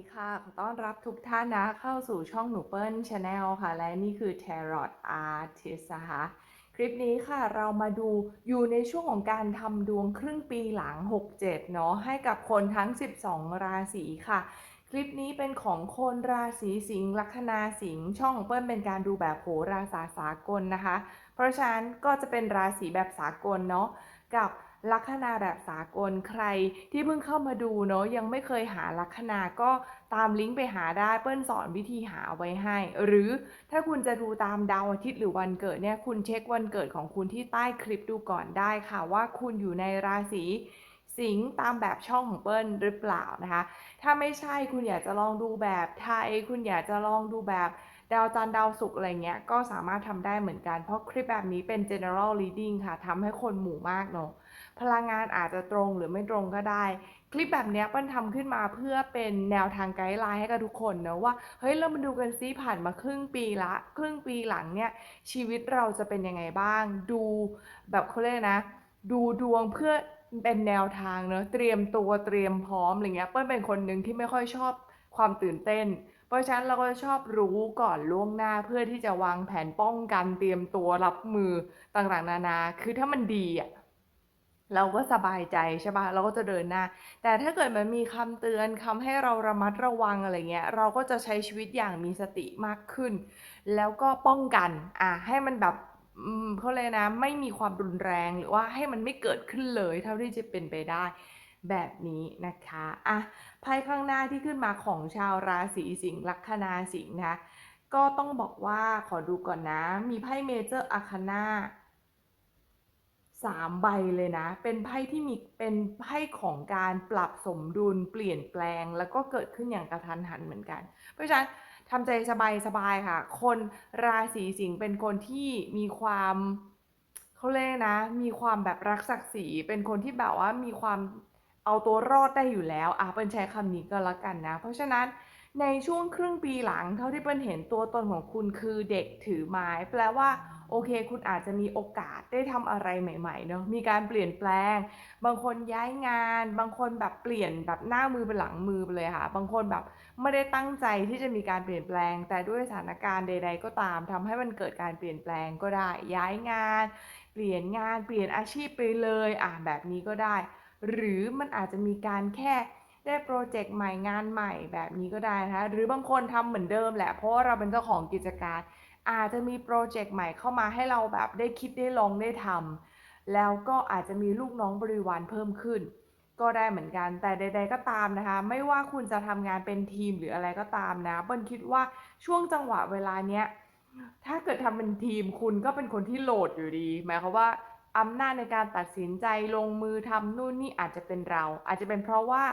ดีค่ะ ขอต้อนรับทุกท่านนะ เข้าสู่ช่องหนูเปิ้ลชาแนลค่ะ และนี่คือ Tarot Artist นะคะคลิปนี้ค่ะเรามาดูอยู่ในช่วงของการทำดวงครึ่งปีหลัง 67 เนาะให้กับคนทั้ง 12 ราศีค่ะ คลิปนี้เป็นของคนราศีสิงห์ลัคนาสิงห์ช่องเปิ้ลเป็นการดูแบบโหราศาสตร์สากลนะคะ เพราะฉะนั้นก็จะเป็นราศีแบบสากลเนาะกับ ลัคนาแบบสากลใครที่เพิ่งเข้ามาดูเนาะยังไม่เคยหาลัคนาก็ตามลิงก์ไปหาได้เปิ้ลสอนวิธีหาไว้ให้ หรือถ้าคุณจะดูตามดาวอาทิตย์หรือวันเกิดเนี่ยคุณเช็ควันเกิดของคุณที่ใต้คลิปดูก่อนได้ค่ะว่าคุณอยู่ในราศีสิงห์ตามแบบช่องของเปิ้ลหรือเปล่านะคะ ถ้าไม่ใช่คุณอยากจะลองดูแบบไทย คุณอยากจะลองดูแบบดาวจันทร์ดาวศุกร์อะไรเงี้ยก็สามารถทำได้เหมือนกันเพราะคลิปแบบนี้เป็น general reading ค่ะทำให้คนหมู่มากเนาะ พลังงานอาจจะตรงหรือไม่ตรงก็ได้ คลิปแบบนี้ปิ้ลทำขึ้นมาเพื่อเป็นแนวทางไกด์ไลน์ให้กับทุกคนนะว่าเฮ้ยเรามาดูกันซิผ่านมาครึ่งปีละ ครึ่งปีหลังเนี่ยชีวิตเราจะเป็นยังไงบ้าง ดูแบบเขาเรียกนะ ดูดวงเพื่อเป็นแนวทางเนอะเตรียมตัวเตรียมพร้อมอะไรเงี้ยเปิ้ลเป็นคนหนึ่งที่ไม่ค่อยชอบความตื่นเต้น เพราะฉะนั้นเราก็ชอบรู้ก่อนล่วงหน้าเพื่อที่จะวางแผนป้องกันเตรียมตัวรับมือต่างๆ นานา คือถ้ามันดีอะ เราก็สบายใจใช่ปะเราก็จะเดินหน้า แต่ถ้าเกิดมันมีคำเตือนคำให้เราระมัดระวังอะไรเงี้ย เราก็จะใช้ชีวิตอย่างมีสติมากขึ้น แล้วก็ป้องกัน อะให้มันแบบเขาเลยกนะ ไม่มีความรุนแรงหรือว่าให้มันไม่เกิดขึ้นเลยเท่าที่จะเป็นไปได้แบบนี้นะคะอะไพ่ข้างหน้าที่ขึ้นมาของชาวราศีสิงห์ลัคนาสิงห์นะคะก็ต้องบอกว่าขอดูก่อนนะ มีไพ่เมเจอร์อาคานา สามใบเลยนะ เป็นไพ่ที่มีเป็นไพ่ของการปรับสมดุลเปลี่ยนแปลง แล้วก็เกิดขึ้นอย่างกระทันหันเหมือนกัน เพราะฉะนั้นทำใจสบายๆค่ะ คนราศีสิงห์เป็นคนที่มีความเขาเรียกนะ มีความแบบรักศักดิ์ศรีเป็นคนที่แบบว่ามีความเอาตัวรอดได้อยู่แล้วอะเป็นใช้คำนี้ก็แล้วกันนะ เพราะฉะนั้นในช่วงครึ่งปีหลังเท่าที่เปิ้ลเห็นตัวตนของคุณคือเด็กถือไม้แปลว่า โอเค คุณอาจจะมีโอกาสได้ทำอะไรใหม่ๆเนาะมีการเปลี่ยนแปลง บางคนย้ายงาน บางคนแบบเปลี่ยนแบบหน้ามือเป็นหลังมือไปเลยค่ะ บางคนแบบไม่ได้ตั้งใจที่จะมีการเปลี่ยนแปลง แต่ด้วยสถานการณ์ใด ๆ ก็ตามทำให้มันเกิดการเปลี่ยนแปลงก็ได้ ย้ายงาน เปลี่ยนงานเปลี่ยนอาชีพไปเลยอะแบบนี้ก็ได้ หรือมันอาจจะมีการแค่ได้โปรเจกต์ใหม่งานใหม่แบบนี้ก็ได้นะคะหรือบางคนทำเหมือนเดิมแหละเพราะาเราเป็นเจ้าของกิจการ อาจจะมีโปรเจกต์ใหม่เข้ามาให้เราแบบได้คิดได้ลองได้ทำแล้วก็อาจจะมีลูกน้องบริวารเพิ่มขึ้น ก็ได้เหมือนกันแต่ใด ๆ ก็ตามนะคะ ไม่ว่าคุณจะทำงานเป็นทีมหรืออะไรก็ตามนะเปิ้ลคิดว่าช่วงจังหวะเวลาเนี้ยถ้าเกิดทำเป็นทีมคุณก็เป็นคนที่โหลดอยู่ดี หมายความว่าอำนาจในการตัดสินใจลงมือทำนู่นนี่อาจจะเป็นเรา อาจจะเป็นเพราะว่า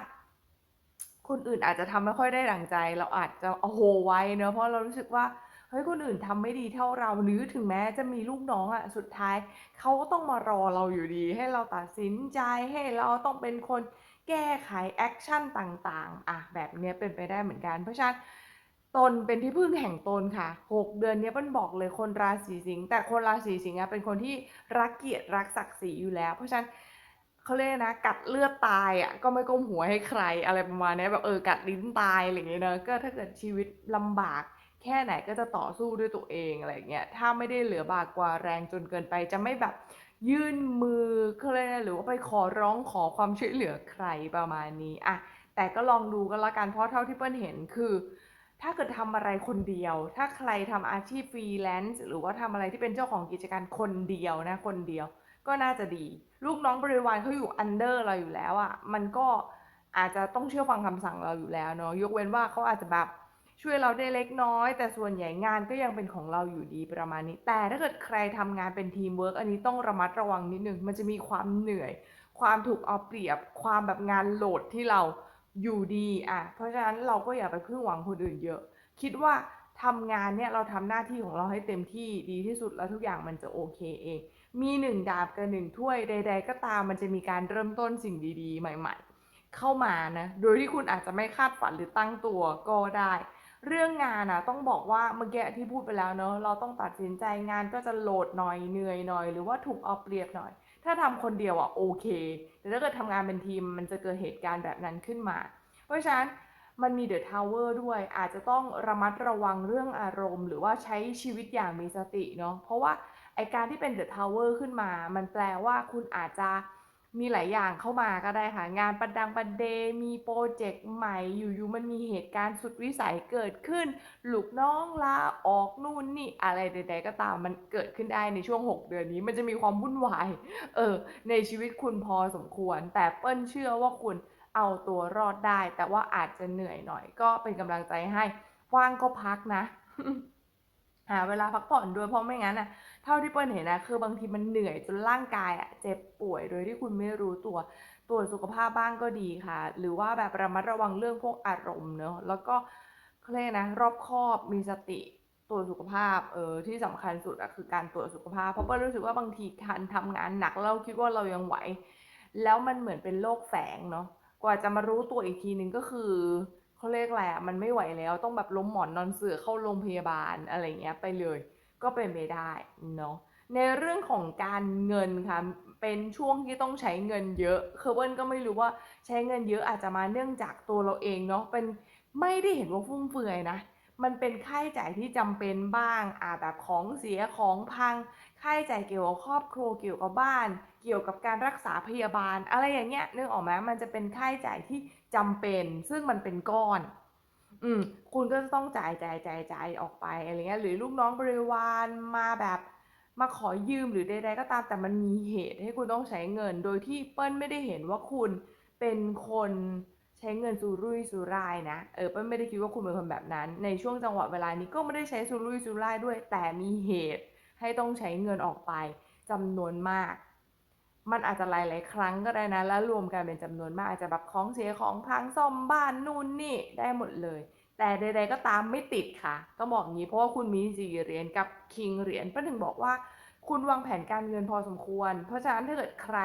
คนอื่นอาจจะทำไม่ค่อยได้ดั่งใจ เราอาจจะโอ้โหไว้เนอะเพราะเรารู้สึกว่า เฮ้ยคนอื่นทำไม่ดีเท่าเราหรือถึงแม้จะมีลูกน้องอะสุดท้ายเขาก็ต้องมารอเราอยู่ดี ให้เราตัดสินใจให้เราต้องเป็นคนแก้ไขแอคชั่นต่างๆอะแบบเนี้ยเป็นไปได้เหมือนกัน เพราะฉะนั้นตนเป็นที่พึ่งแห่งตนค่ะหกเดือนเนี้ยเปิ้ลบอกเลยคนราศีสิงห์แต่คนราศีสิงห์อะเป็นคนที่รักเกียรติรักศักดิ์ศรีอยู่แล้ว เพราะฉะนั้นเขาเรียกนะกัดเลือดตายอะก็ไม่ก้มหัวให้ใครอะไรประมาณนี้แบบเออกัดลิ้นตายอะไรอย่างเงี้ยเนอะก็ถ้าเกิดชีวิตลำบาก แค่ไหนก็จะต่อสู้ด้วยตัวเองอะไรเงี้ยถ้าไม่ได้เหลือบากกว่าแรงจนเกินไป จะไม่แบบยื่นมือเขาเรียนะหรือว่าไปขอร้องขอความช่วยเหลือใครประมาณนี้อะแต่ก็ลองดูกันละกันเพราะเท่าที่เปิ้ลเห็นคือ ถ้าเกิดทำอะไรคนเดียว ถ้าใครทำอาชีพฟรีแลนซ์หรือว่าทำอะไรที่เป็นเจ้าของกิจการคนเดียวนะคนเดียวก็น่าจะดี ลูกน้องบริวารเขาอยู่อันเดอร์เราอยู่แล้วอะ่ะมันก็อาจจะต้องเชื่อฟังคำสั่งเราอยู่แล้วเนาะยกเว้นว่าเขาอาจจะแบบ ช่วยเราได้เล็กน้อย แต่ส่วนใหญ่งานก็ยังเป็นของเราอยู่ดีประมาณนี้ แต่ถ้าเกิดใครทำงานเป็นทีมเวิร์กอันนี้ต้องระมัดระวังนิดนึงมันจะมีความเหนื่อย ความถูกเอาเปรียบ ความแบบงานโหลดที่เราอยู่ดีอะเพราะฉะนั้นเราก็อย่าไปพึ่งหวังคนอื่นเยอะ คิดว่าทำงานเนี่ยเราทำหน้าที่ของเราให้เต็มที่ดีที่สุดแล้วทุกอย่างมันจะโอเคเอง มีหนึ่งดาบกับหนึ่งถ้วยใด ๆ ก็ตามมันจะมีการเริ่มต้นสิ่งดี ๆ ใหม่ ๆ เข้ามานะ โดยที่คุณอาจจะไม่คาดฝันหรือตั้งตัวก็ได้ เรื่องงานนะต้องบอกว่าเมื่อกี้ที่พูดไปแล้วเนอะเราต้องตัดสินใจงานก็จะโหลดหน่อยเหนื่อยหน่อย หรือว่าถูกเอาเปรียบหน่อย ถ้าทำคนเดียวอะโอเคแต่ถ้าเกิดทำงานเป็นทีมมันจะเกิดเหตุการณ์แบบนั้นขึ้นมา เพราะฉะนั้นมันมีเดอะทาวเวอร์ด้วยอาจจะต้องระมัดระวังเรื่องอารมณ์ หรือว่าใช้ชีวิตอย่างมีสติเนาะเพราะว่าไอการที่เป็นเดอะทาวเวอร์ขึ้นมา มันแปลว่าคุณอาจจะ มีหลายอย่างเข้ามาก็ได้ค่ะ งานประดังประเดมีโปรเจกต์ใหม่อยู่ๆมันมีเหตุการณ์สุดวิสัยเกิดขึ้น ลูกน้องลาออกนู่นนี่อะไรใด ๆ ก็ตามมันเกิดขึ้นได้ในช่วง 6 เดือนนี้ มันจะมีความวุ่นวายเออในชีวิตคุณพอสมควร แต่เปิ้ลเชื่อว่าคุณเอาตัวรอดได้ แต่ว่าอาจจะเหนื่อยหน่อย ก็เป็นกำลังใจให้ว่างก็พักนะหาเวลาพักผ่อนด้วยเพราะไม่งั้นน่ะ เท่าที่เปิ้ลเห็นนะคือบางทีมันเหนื่อยจนร่างกายอะเจ็บป่วยโดยที่คุณไม่รู้ตัวตรวจสุขภาพบ้างก็ดีค่ะ หรือว่าแบบระมัดระวังเรื่องพวกอารมณ์เนาะแล้วก็เขาเรียกนะรอบคอบมีสติตรวจสุขภาพเออที่สำคัญสุดอะคือการตรวจสุขภาพ เพราะเปิ้ลรู้สึกว่าบางทีการทำงานหนักเราคิดว่าเรายังไหว แล้วมันเหมือนเป็นโรคแฝงเนาะกว่าจะมารู้ตัวอีกทีหนึ่งก็คือเขาเรียกอะไรอะมันไม่ไหวแล้วต้องแบบล้มหมอนนอนเสื่อเข้าโรงพยาบาลอะไรเงี้ยไปเลย ก็เป็นไปได้เนาะในเรื่องของการเงินค่ะเป็นช่วงที่ต้องใช้เงินเยอะคือเปิ้ลก็ไม่รู้ว่าใช้เงินเยอะอาจจะมาเนื่องจากตัวเราเองเนาะเป็นไม่ได้เห็นว่าฟุ่มเฟือยนะมันเป็นค่าใช้จ่ายที่จำเป็นบ้างอ่าแบบของเสียของพัง ค่าใช้จ่ายเกี่ยวกับครอบครัวเกี่ยวกับบ้าน เกี่ยวกับการรักษาพยาบาล อะไรอย่างเงี้ยนึกออกไหมมันจะเป็นค่าใช้จ่ายที่จำเป็น ซึ่งมันเป็นก้อน อืม คุณก็จะต้องจ่ายจ่ายจ่ายจ่ายออกไปอะไรเงี้ย หรือลูกน้องบริวารมาแบบมาขอยืมหรือใดๆก็ตามแต่มันมีเหตุให้คุณต้องใช้เงิน โดยที่เปิ้ลไม่ได้เห็นว่าคุณเป็นคนใช้เงินสุรุ่ยสุร่ายนะ เออเปิ้ลไม่ได้คิดว่าคุณเป็นคนแบบนั้น ในช่วงจังหวะเวลานี้ก็ไม่ได้ใช้สุรุ่ยสุร่ายด้วย แต่มีเหตุให้ต้องใช้เงินออกไปจำนวนมาก มันอาจจะหลายๆครั้งก็ได้นะ แล้วรวมกันเป็นจำนวนมากอาจจะแบบของเสียของพังซ่อมบ้านนู่นนี่ได้หมดเลย แต่ใดๆก็ตามไม่ติดค่ะต้องบอกงี้เพราะว่าคุณมี4เหรียญกับคิงเหรียญปิ้ลถึงบอกว่า คุณวางแผนการเงินพอสมควร เพราะฉะนั้นถ้าเกิดใคร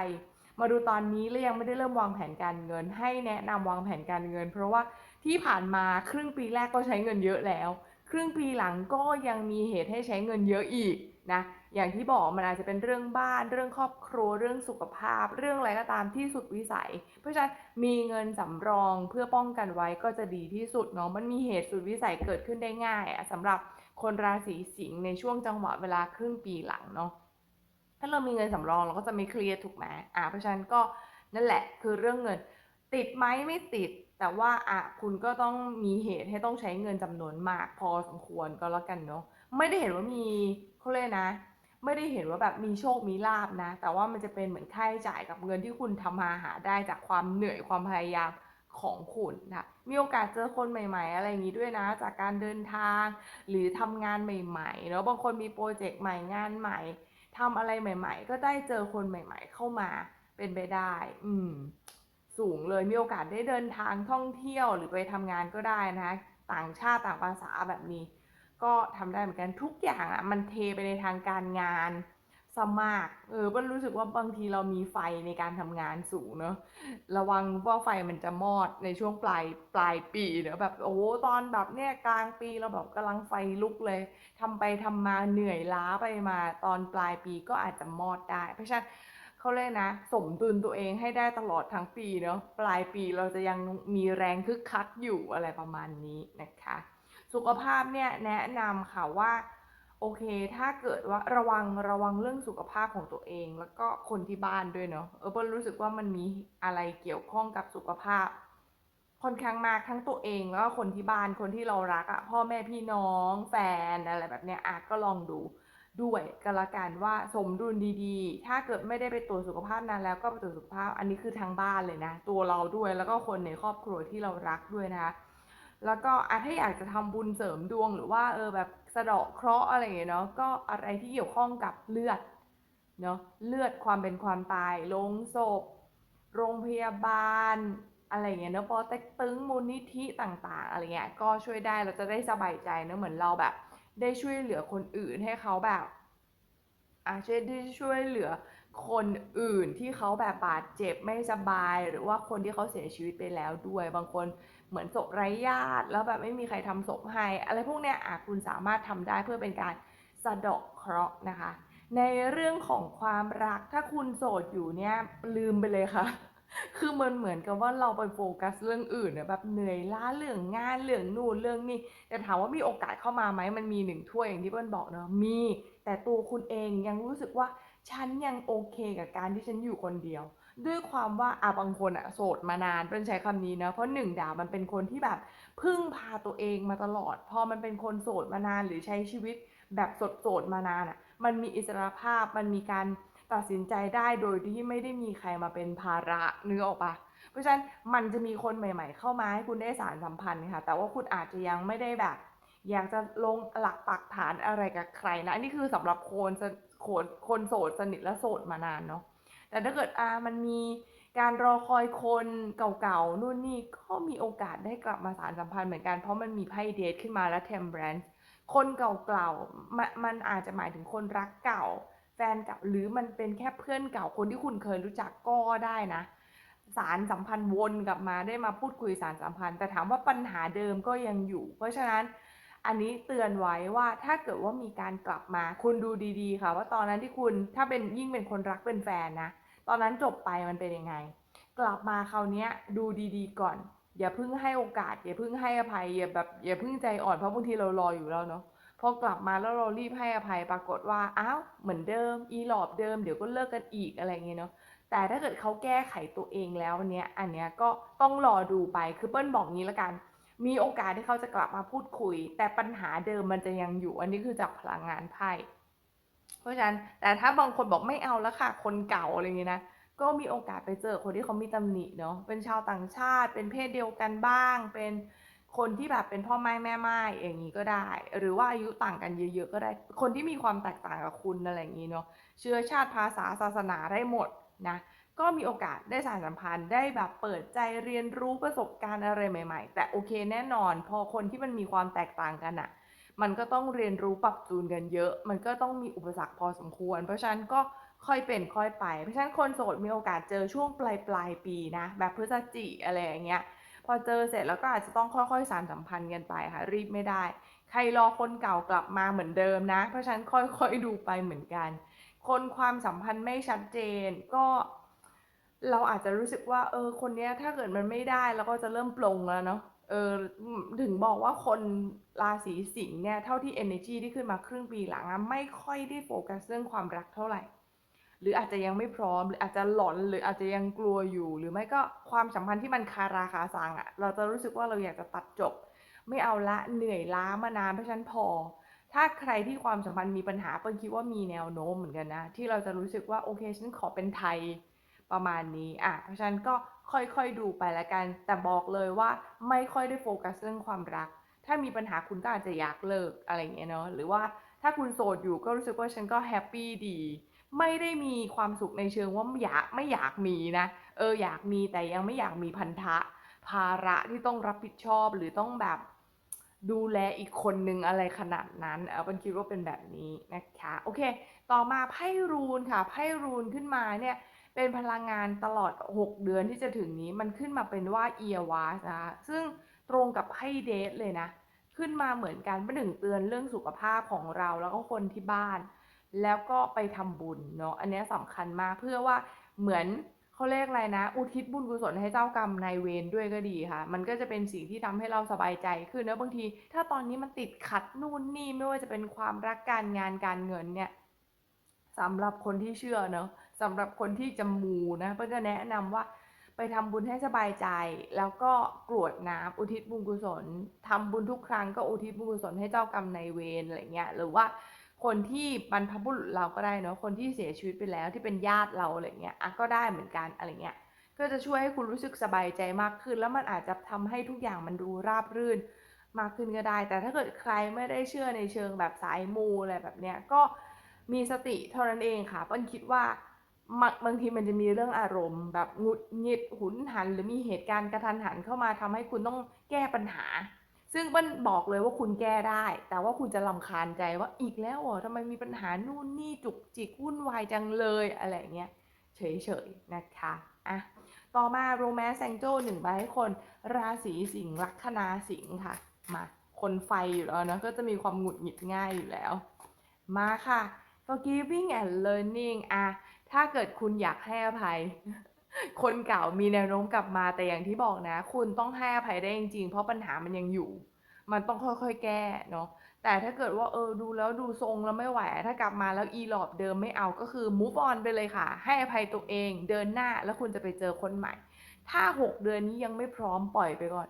มาดูตอนนี้แล้วยังไม่ได้เริ่มวางแผนการเงิน ให้แนะนำวางแผนการเงิน เพราะว่าที่ผ่านมาครึ่งปีแรกก็ใช้เงินเยอะแล้ว ครึ่งปีหลังก็ยังมีเหตุให้ใช้เงินเยอะอีกนะ อย่างที่บอกมันอาจจะเป็นเรื่องบ้าน เรื่องครอบครัว เรื่องสุขภาพ เรื่องอะไรก็ตามที่สุดวิสัย เพราะฉะนั้นมีเงินสำรองเพื่อป้องกันไว้ก็จะดีที่สุดเนาะมันมีเหตุสุดวิสัยเกิดขึ้นได้ง่ายอะสำหรับคนราศีสิงห์ในช่วงจังหวะเวลาครึ่งปีหลังเนาะถ้าเรามีเงินสำรองเราก็จะไม่เครียดถูกไหมอ่าเพราะฉะนั้นก็นั่นแหละคือเรื่องเงินติดไหมไม่ติดแต่ว่าอะคุณก็ต้องมีเหตุให้ต้องใช้เงินจำนวนมากพอสมควรก็แล้วกันเนาะไม่ได้เห็นว่ามีเขาเรียนะ ไม่ได้เห็นว่าแบบมีโชคมีลาภนะ แต่ว่ามันจะเป็นเหมือนค่าใช้จ่ายกับเงินที่คุณทำมาหาได้จากความเหนื่อยความพยายามของคุณนะมีโอกาสเจอคนใหม่ๆ อะไรอย่างนี้ด้วยนะ จากการเดินทาง หรือทำงานใหม่ๆเนาะบางคนมีโปรเจกต์ใหม่งานใหม่ทำอะไรใหม่ ๆ ก็ได้เจอคนใหม่ ๆ เข้ามาเป็นไปได้ อืม สูงเลยมีโอกาสได้เดินทางท่องเที่ยวหรือไปทำงานก็ได้นะคะต่างชาติต่างภาษาแบบนี้ ก็ทำได้เหมือนกันทุกอย่างอะมันเทไปในทางการงานซะมากเออเปิ้ลรู้สึกว่าบางทีเรามีไฟในการทำงานสูงเนาะระวังว่าไฟมันจะมอดในช่วงปลายปลายปีเนาะแบบโอ้ตอนแบบเนี่ยกลางปีเราแบบกำลังไฟลุกเลยทำไปทำมาเหนื่อยล้าไปมาตอนปลายปีก็อาจจะมอดได้ เพราะฉะนั้นเขาเรียกนะ สมดุลตัวเองให้ได้ตลอดทั้งปีเนาะปลายปีเราจะยังมีแรงคึกคักอยู่อะไรประมาณนี้นะคะ สุขภาพเนี่ยแนะนำค่ะว่าโอเค ถ้าเกิดว่าระวังระวังเรื่องสุขภาพของตัวเอง แล้วก็คนที่บ้านด้วยเนาะเออเปิ้ลรู้สึกว่ามันมีอะไรเกี่ยวข้องกับสุขภาพ ค่อนข้างมากทั้งตัวเองแล้วก็คนที่บ้านคนที่เรารักอะพ่อแม่พี่น้องแฟนอะไรแบบเนี้ยอะก็ลองดูด้วยก็แล้วกันว่าสมดุลดีๆ ถ้าเกิดไม่ได้ไปตรวจสุขภาพนานแล้วก็ไปตรวจสุขภาพ อันนี้คือทั้งบ้านเลยนะ ตัวเราด้วยแล้วก็คนในครอบครัวที่เรารักด้วยนะคะ แล้วก็อะถ้าอยากจะทำบุญเสริมดวงหรือว่าเออแบบสะเดาะเคราะห์อะไรอย่างเงี้ยเนาะก็อะไรที่เกี่ยวข้องกับเลือดเนาะเลือดความเป็นความตายลงศพ โรงพยาบาล อะไรเงี้ยเนาะปอเต็กตึงมูลนิธิต่างๆ อะไรเงี้ยก็ช่วยได้เราจะได้สบายใจเนาะเหมือนเราแบบ ได้ช่วยเหลือคนอื่นให้เขาแบบอ่าช่วยได้ช่วยเหลือ คนอื่นที่เขาแบบบาดเจ็บไม่สบาย หรือว่าคนที่เขาเสียชีวิตไปแล้วด้วย บางคนเหมือนศพไร้ญาติ แล้วแบบไม่มีใครทำศพให้อะไรพวกเนี้ยอะคุณสามารถทำได้เพื่อเป็นการสะเดาะเคราะห์นะคะ ในเรื่องของความรักถ้าคุณโสดอยู่เนี่ยลืมไปเลยค่ะ คือมันเหมือนกับว่าเราไปโฟกัสเรื่องอื่นอะแบบเหนื่อยล้าเรื่องงานเรื่องนู่นเรื่องนี่แต่ถามว่ามีโอกาสเข้ามาไหมมันมีหนึ่งถ้วยอย่างที่เปิ้ลบอกเนาะมี แต่ตัวคุณเองยังรู้สึกว่า ฉันยังโอเคกับการที่ฉันอยู่คนเดียว ด้วยความว่าอะบางคนอะโสดมานานเป็นใช้คำนี้นะเพราะหนึ่งดาวมันเป็นคนที่แบบพึ่งพาตัวเองมาตลอด พอมันเป็นคนโสดมานานหรือใช้ชีวิตแบบโสดๆมานานอะมันมีอิสรภาพมันมีการตัดสินใจได้โดยที่ไม่ได้มีใครมาเป็นภาระนึกออกปะเพราะฉะนั้นมันจะมีคนใหม่ ๆ เข้ามาให้คุณได้สารสัมพันธ์ค่ะ แต่ว่าคุณอาจจะยังไม่ได้แบบ อยากจะลงหลักปักฐานอะไรกับใครนะ อันนี้คือสำหรับคน คนคนโสดสนิทและโสดมานานเนาะแต่ถ้าเกิดอามันมีการรอคอยคนเก่าๆนู่นนี่ก็มีโอกาสได้กลับมาสารสัมพันธ์เหมือนกัน เพราะมันมีไพ่เดทขึ้นมาแล้วเทมแบรนด์คนเก่าๆมมันอาจจะหมายถึงคนรักเก่า แฟนเก่าหรือมันเป็นแค่เพื่อนเก่าคนที่คุณเคยรู้จักก็ได้นะ สารสัมพันธ์วนกลับมาได้มาพูดคุยสารสัมพันธ์ แต่ถามว่าปัญหาเดิมก็ยังอยู่ เพราะฉะนั้น อันนี้เตือนไว้ว่าถ้าเกิดว่ามีการกลับมา คุณดูดีๆ ค่ะ ว่าตอนนั้นที่คุณถ้าเป็นยิ่งเป็นคนรักเป็นแฟนนะ ตอนนั้นจบไปมันเป็นยังไง กลับมาคราวนี้ดูดีๆ ก่อน อย่าเพิ่งให้โอกาส อย่าเพิ่งให้อภัยอย่าแบบอย่าเพิ่งใจอ่อนเพราะบางทีเรารออยู่แล้วเนาะพอกลับมาแล้วเรารีบให้อภัยปรากฏว่าอ้าวเหมือนเดิม อีหลอบเดิมเดี๋ยวก็เลิกกันอีกอะไรเงี้ยเนาะแต่ถ้าเกิดเขาแก้ไขตัวเองแล้วเนี้ยอันเนี้ยก็ต้องรอดูไปคือเปิ้ลบอกงี้ละกัน มีโอกาสที่เขาจะกลับมาพูดคุย แต่ปัญหาเดิมมันจะยังอยู่ อันนี้คือจากพลังงานไพ่เพราะฉะนั้นแต่ถ้าบางคนบอกไม่เอาแล้วค่ะ คนเก่าอะไรเงี้ยนะก็มีโอกาสไปเจอคนที่เขามีตำหนิเนาะเป็นชาวต่างชาติ เป็นเพศเดียวกันบ้าง เป็นคนที่แบบเป็นพ่อไม้แม่ไม้อย่างนี้ก็ได้ หรือว่าอายุต่างกันเยอะๆก็ได้ คนที่มีความแตกต่างกับคุณอะไรอย่างนี้เนาะเชื้อชาติภาษาศาสนาได้หมด นะก็มีโอกาสได้สานสัมพันธ์ได้แบบเปิดใจเรียนรู้ประสบการณ์อะไรใหม่ ๆ แต่โอเคแน่นอน พอคนที่มันมีความแตกต่างกันอะมันก็ต้องเรียนรู้ปรับจูนกันเยอะ มันก็ต้องมีอุปสรรคพอสมควร เพราะฉะนั้นก็ค่อยเป็นค่อยไป เพราะฉะนั้นคนโสดมีโอกาสเจอช่วงปลายปลายปีนะ แบบพฤศจิอะไรอย่างเงี้ย พอเจอเสร็จแล้วก็อาจจะต้องค่อยๆสานสัมพันธ์กันไปค่ะ รีบไม่ได้ ใครรอคนเก่ากลับมาเหมือนเดิมนะ เพราะฉะนั้นค่อยๆดูไปเหมือนกัน คนความสัมพันธ์ไม่ชัดเจน ก็เราอาจจะรู้สึกว่า เออ คนเนี้ยถ้าเกิดมันไม่ได้เราก็จะเริ่มปลงแล้วเนาะเออถึงบอกว่าคนราศีสิงห์เนี่ยเท่าที่ energy ที่ขึ้นมาครึ่งปีหลังอะไม่ค่อยได้โฟกัสเรื่องความรักเท่าไหร่ หรืออาจจะยังไม่พร้อม หรืออาจจะหลอนหรืออาจจะยังกลัวอยู่ หรือไม่ก็ความสัมพันธ์ที่มันคาราคาซังอะเราจะรู้สึกว่าเราอยากจะตัดจบ ไม่เอาละเหนื่อยล้ามานานเพราะฉันพอ ถ้าใครที่ความสัมพันธ์มีปัญหาเปิ้ลคิดว่ามีแนวโน้มเหมือนกันนะ ที่เราจะรู้สึกว่าโอเคฉันขอเป็นไทยประมาณนี้อะเพราะฉะนั้นก็ค่อยๆดูไปละกัน แต่บอกเลยว่าไม่ค่อยได้โฟกัสเรื่องความรัก ถ้ามีปัญหาคุณก็อาจจะอยากเลิกอะไรเงี้ยเนาะหรือว่าถ้าคุณโสดอยู่ก็รู้สึกว่าฉันก็แฮปปี้ดี ไม่ได้มีความสุขในเชิงว่าอยากไม่อยากมีนะ เอออยากมีแต่ยังไม่อยากมีพันธะ ภาระที่ต้องรับผิดชอบหรือต้องแบบ ดูแลอีกคนนึงอะไรขนาดนั้นเออเป็นคิดว่าเป็นแบบนี้นะคะโอเค ต่อมาไพ่รูนค่ะไพ่รูนขึ้นมาเนี่ยเป็นพลังงานตลอด 6 เดือนที่จะถึงนี้มันขึ้นมาเป็นว่าเอียวาสนะคะซึ่งตรงกับไพ่เดทเลยนะ ขึ้นมาเหมือนกันเป็นหนึ่งเตือนเรื่องสุขภาพของเราแล้วก็คนที่บ้าน แล้วก็ไปทำบุญเนาะอันนี้สำคัญมากเพื่อว่าเหมือน เขาเรียกอะไรนะ อุทิศบุญกุศลให้เจ้ากรรมนายเวรด้วยก็ดีค่ะ มันก็จะเป็นสิ่งที่ทำให้เราสบายใจขึ้นนะบางที ถ้าตอนนี้มันติดขัดนู่นนี่ไม่ว่าจะเป็นความรักการงานการเงินเนี่ยสำหรับคนที่เชื่อเนาะสำหรับคนที่จะมูนะเพื่อจะแนะนำว่าไปทำบุญให้สบายใจ แล้วก็กรวดน้ำอุทิศบุญกุศลทำบุญทุกครั้งก็อุทิศบุญกุศลให้เจ้ากรรมนายเวรอะไรเงี้ยหรือว่า คนที่บรรพบุรุษเราก็ได้เนาะคนที่เสียชีวิตไปแล้วที่เป็นญาติเราอะไรเงี้ยอะก็ได้เหมือนกันอะไรเงี้ยก็จะช่วยให้คุณรู้สึกสบายใจมากขึ้น แล้วมันอาจจะทำให้ทุกอย่างมันดูราบรื่นมากขึ้นก็ได้ แต่ถ้าเกิดใครไม่ได้เชื่อในเชิงแบบสายมูอะไรแบบเนี้ยก็มีสติเท่านั้นเองค่ะเปิ้ลคิดว่าบางทีมันจะมีเรื่องอารมณ์ แบบงุดหงิดหุนหัน หรือมีเหตุการณ์กระทันหันเข้ามาทำให้คุณต้องแก้ปัญหา ซึ่งเปิ้ลบอกเลยว่าคุณแก้ได้ แต่ว่าคุณจะลำคาญใจว่าอีกแล้วเหรอทำไมมีปัญหานู่นนี่จุกจิกวุ่นวายจังเลยอะไรเงี้ยเฉยๆนะคะอะต่อมาโรแมนต์แซงโจหนึ่งใบให้คนราศีสิงห์ลัคนาสิงห์ค่ะ มาคนไฟอยู่แล้วนะก็จะมีความหงุดหงิดง่ายอยู่แล้ว มาค่ะ forgiving and learning อะถ้าเกิดคุณอยากให้อภัย คนเก่ามีแนวโน้มกลับมาแต่อย่างที่บอกนะ คุณต้องให้อภัยได้จริงๆ เพราะปัญหามันยังอยู่ มันต้องค่อยๆแก้เนาะแต่ถ้าเกิดว่าเออดูแล้วดูทรงแล้วไม่ไหว ถ้ากลับมาแล้วอีหลอบเดิมไม่เอาก็คือ move on ไปเลยค่ะ ให้อภัยตัวเองเดินหน้าแล้วคุณจะไปเจอคนใหม่ ถ้า 6 เดือนนี้ยังไม่พร้อมปล่อยไปก่อน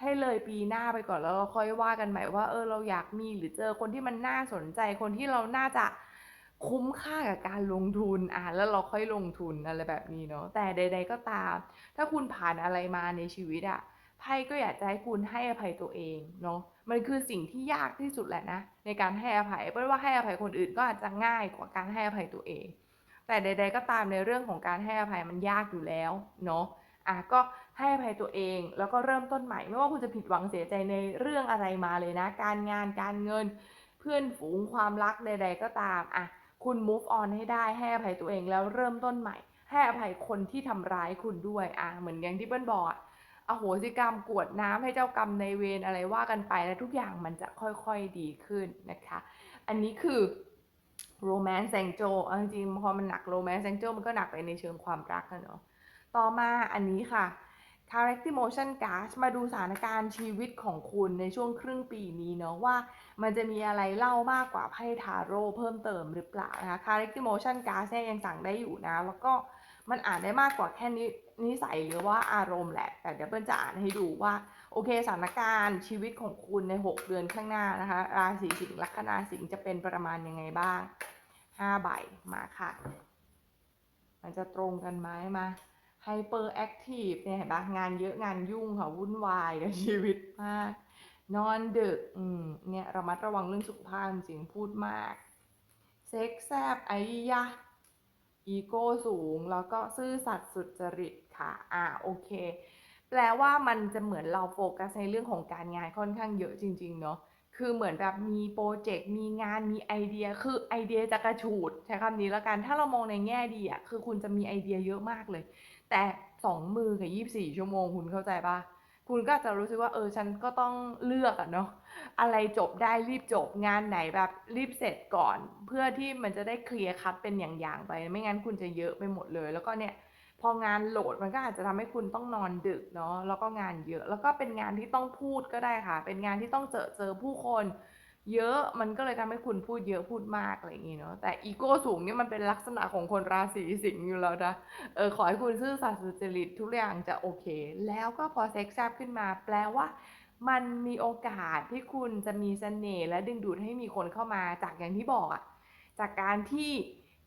ให้เลยปีหน้าไปก่อนแล้วเราค่อยว่ากันใหม่ว่าเออเราอยากมีหรือเจอคนที่มันน่าสนใจคนที่เราน่าจะ คุ้มค่ากับการลงทุนอะแล้วเราค่อยลงทุนอะไรแบบนี้เนาะแต่ใด ๆ ก็ตาม ถ้าคุณผ่านอะไรมาในชีวิตอะไพ่ก็อยากจะให้คุณให้อภัยตัวเองเนาะมันคือสิ่งที่ยากที่สุดแหละนะในการให้อภัยเพราะว่าให้อภัยคนอื่นก็อาจจะง่ายกว่าการให้อภัยตัวเอง แต่ใด ๆ ก็ตามในเรื่องของการให้อภัยมันยากอยู่แล้วเนาะอะก็ให้อภัยตัวเองแล้วก็เริ่มต้นใหม่ ไม่ว่าคุณจะผิดหวังเสียใจในเรื่องอะไรมาเลยนะ การงานการเงิน เพื่อนฝูงความรักใด ๆ ก็ตามอะ คุณ move on ให้ได้ให้อภัยตัวเองแล้วเริ่มต้นใหม่ ให้อภัยคนที่ทำร้ายคุณด้วยอะเหมือนอย่างที่เปิ้ลบอกอะอโหสิกรรมกวดน้ำให้เจ้ากรรมในเวรอะไรว่ากันไปแล้วทุกอย่างมันจะค่อยๆดีขึ้นนะคะ อันนี้คือ romance angel เอาจริงๆพอมันหนัก romance angel มันก็หนักไปในเชิงความรักอะเนาะต่อมาอันนี้ค่ะ character motion card มาดูสถานการณ์ชีวิตของคุณในช่วงครึ่งปีนี้เนาะว่ามันจะมีอะไรเล่ามากกว่าไพ่ทาโร่เพิ่มเติมหรือเปล่านะคะ character motion card เนี่ยยังสั่งได้อยู่นะ แล้วก็มันอ่านได้มากกว่าแค่นินิสัยหรือว่าอารมณ์แหละ แต่เดี๋ยวเปิ้ลจะอ่านให้ดูว่า โอเคสถานการณ์ชีวิตของคุณใน 6 เดือนข้างหน้านะคะ ราศีสิงห์ลัคนาสิงห์จะเป็นประมาณยังไงบ้าง5ใบมาค่ะ มันจะตรงกันไหมมา ไฮเปอร์แอคทีฟเนี่ยเห็นปะงานเยอะงานยุ่งค่ะวุ่นวายกับชีวิตมาก นอนดึกอืมเนี่ยระมัดระวังเรื่องสุขภาพจริงพูดมาก เซ็กแซบไอ้ยะอีโก้สูง แล้วก็ซื่อสัตย์สุจริตค่ะ อ่าโอเค แปลว่ามันจะเหมือนเราโฟกัสในเรื่องของการงานค่อนข้างเยอะจริง ๆ เนาะคือเหมือนแบบมีโปรเจกต์มีงานมีไอเดีย คือไอเดียจะกระฉูดใช้คำนี้แล้วกัน ถ้าเรามองในแง่ดีอะคือคุณจะมีไอเดียเยอะมากเลย แต่สองมือกับยี่สี่ชั่วโมงคุณเข้าใจปะคุณก็จะรู้สึกว่าเออฉันก็ต้องเลือกอะเนาะอะไรจบได้รีบจบงานไหนแบบรีบเสร็จก่อน เพื่อที่มันจะได้เคลียร์คัดเป็นอย่างๆไป ไม่งั้นคุณจะเยอะไปหมดเลย แล้วก็เนี่ยพองานโหลดมันก็อาจจะทำให้คุณต้องนอนดึกเนาะแล้วก็งานเยอะ แล้วก็เป็นงานที่ต้องพูดก็ได้ค่ะ เป็นงานที่ต้องเจอเจอผู้คน เยอะมันก็เลยทำให้คุณพูดเยอะพูดมากอะไรอย่างงี้เนาะแต่อีโก้สูงนี่มันเป็นลักษณะของคนราศีสิงห์อยู่แล้วนะเออขอให้คุณซื่อสัตย์สุจริตทุกอย่างจะโอเค แล้วก็พอเซ็กซ์แซบขึ้นมา แปลว่า มันมีโอกาสที่คุณจะมีเสน่ห์และดึงดูดให้มีคนเข้ามาจากอย่างที่บอกอะจากการที่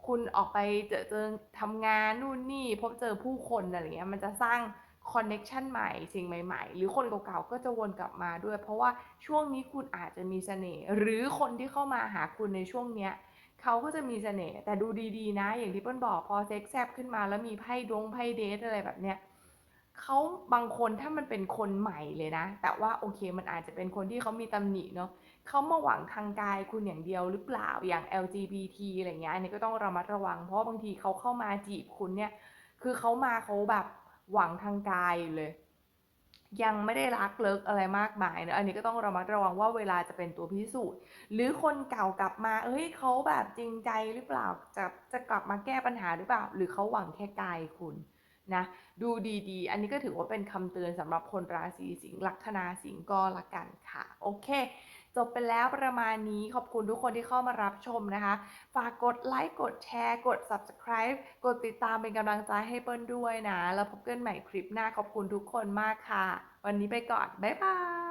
คุณออกไปเจอเจอทำงานนู่นนี่ พบเจอผู้คนอะไรเงี้ยมันจะสร้าง คอนเน็ชันใหม่สิ่งใหม่ ๆ หรือคนเก่าๆก็จะวนกลับมาด้วย เพราะว่าช่วงนี้คุณอาจจะมีเสน่ห์หรือคนที่เข้ามาหาคุณในช่วงเนี้ยเขาก็จะมีเสน่ห์แต่ดูดีๆ นะ อย่างที่เปิ้ลบอกพอเซ็กแซบขึ้นมาแล้วมีไพ่ดวงไพ่เดทอะไรแบบเนี้ยเขาบางคนถ้ามันเป็นคนใหม่เลยนะ แต่ว่าโอเคมันอาจจะเป็นคนที่เขามีตำหนิเนาะเขามาหวังทางกายคุณอย่างเดียวหรือเปล่าอย่าง LGBT อะไรเงี้ยอันนี้ก็ต้องระมัดระวัง เพราะบางทีเขาเข้ามาจีบคุณเนี่ย คือเขามาเขาแบบ หวังทางกายอยู่เลย ยังไม่ได้รักเลิกอะไรมากมายเนะอันนี้ก็ต้องระมัดระวังว่าเวลาจะเป็นตัวพิสูจน์ หรือคนเก่ากลับมา เอ้ยเขาแบบจริงใจหรือเปล่าจะจะกลับมาแก้ปัญหาหรือเปล่า หรือเขาหวังแค่กายคุณนะดูดีๆ อันนี้ก็ถือว่าเป็นคำเตือนสำหรับคนราศีสิงห์ลัคนาสิงห์ก็ละกันค่ะ โอเค จบไปแล้วประมาณนี้ขอบคุณทุกคนที่เข้ามารับชมนะคะ ฝากกดไลค์กดแชร์ กด subscribe กดติดตามเป็นกำลังใจให้เปิ้ลด้วยนะ แล้วพบกันใหม่คลิปหน้าขอบคุณทุกคนมากค่ะ วันนี้ไปก่อน บ๊ายบาย